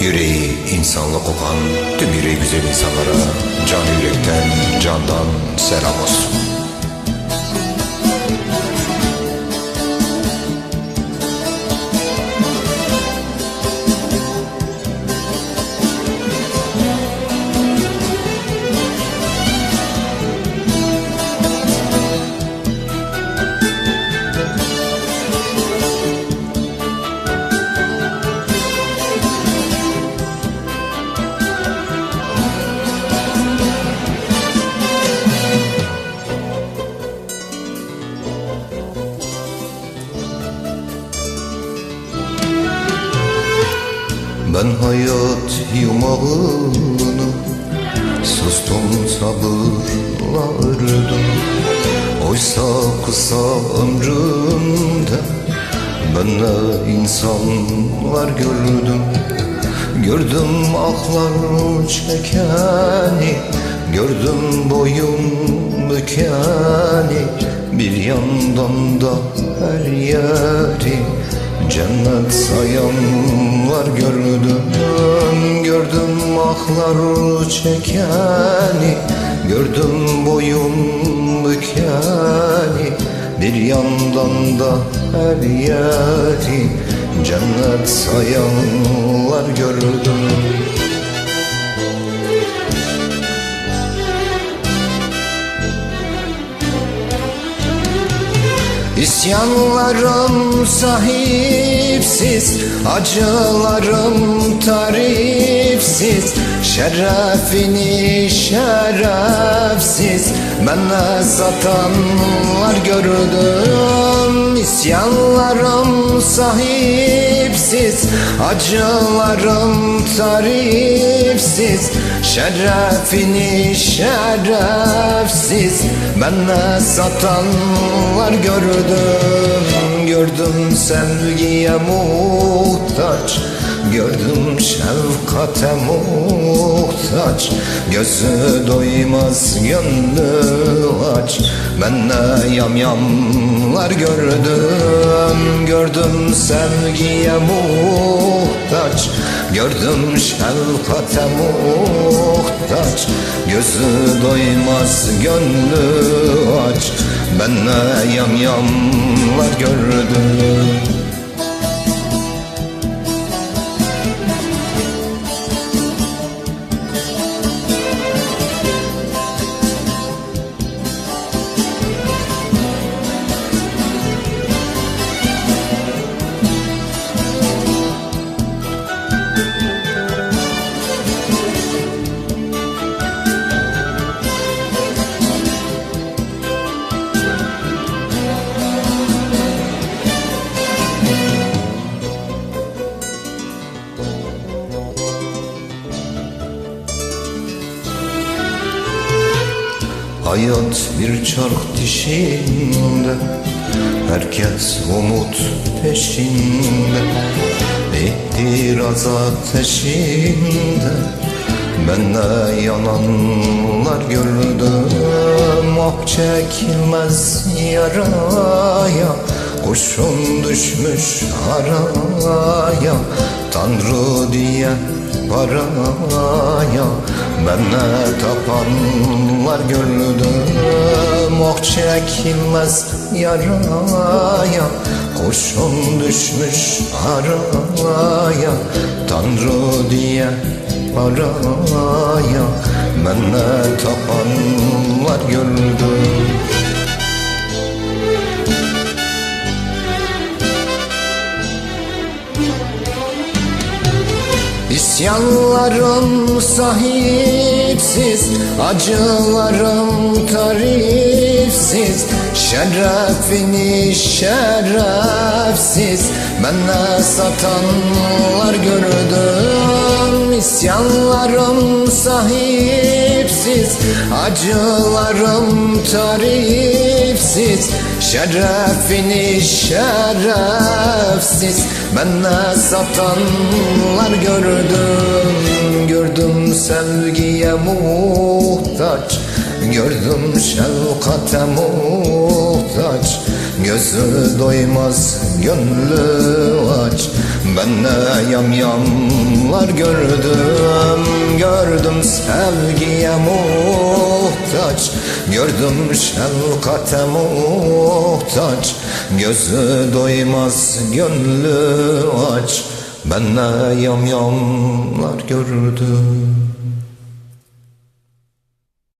Yüreği insanlık kokan tüm yüreği güzel insanlara can yürekten, candan selam olsun. Ben hayat yumağını sustum sabırlardım Oysa kısa ömrümde ben ne insanlar gördüm. Gördüm ahlar çekeni Gördüm boyun bükeni. Bir yandan da her yeri Cennet sayanlar gördüm Gördüm ahlar çekeni Gördüm boyun bükeni Bir yandan da her yeri Cennet sayanlar gördüm. İsyanlarım sahipsiz Acılarım tarifsiz Şerefini şerefsiz. Bana satanlar gördüm İsyanlarım sahipsiz Acılarım tarifsiz Şerefini şerefsiz. Bana satanlar gördüm Gördüm sevgiye muhtaç. Gördüm şefkate muhtaç Gözü doymaz gönlü aç. Ben ne yamyamlar gördüm Gördüm sevgiye muhtaç. Gördüm şefkate muhtaç. Gözü doymaz gönlü aç. Ben ne yamyamlar gördüm Hayat bir çark dişinde Herkes umut peşinde. İhtiraz ateşinde Ben de yananlar gördüm. Ah çekilmez yaraya Kurşun düşmüş araya. Tanrı diye paraya Bana tapanlar gördüm Oh çekilmez yaraya Kurşun düşmüş araya Tanrı diye paraya Bana tapanlar gördüm İsyanlarım sahipsiz Acılarım tarifsiz Şerefini şerefsiz. Bana satanlar gördüm İsyanlarım sahipsiz Acılarım tarifsiz Şerefini şerefsiz Bana satanlar gördüm. Gördüm sevgiye muhtaç Gördüm şefkate muhtaç. Gözü doymaz gönlü aç Ben ne yamyamlar gördüm. Gördüm sevgiye muhtaç Gördüm şefkate muhtaç. Gözü doymaz gönlü aç Ben ne yamyamlar gördüm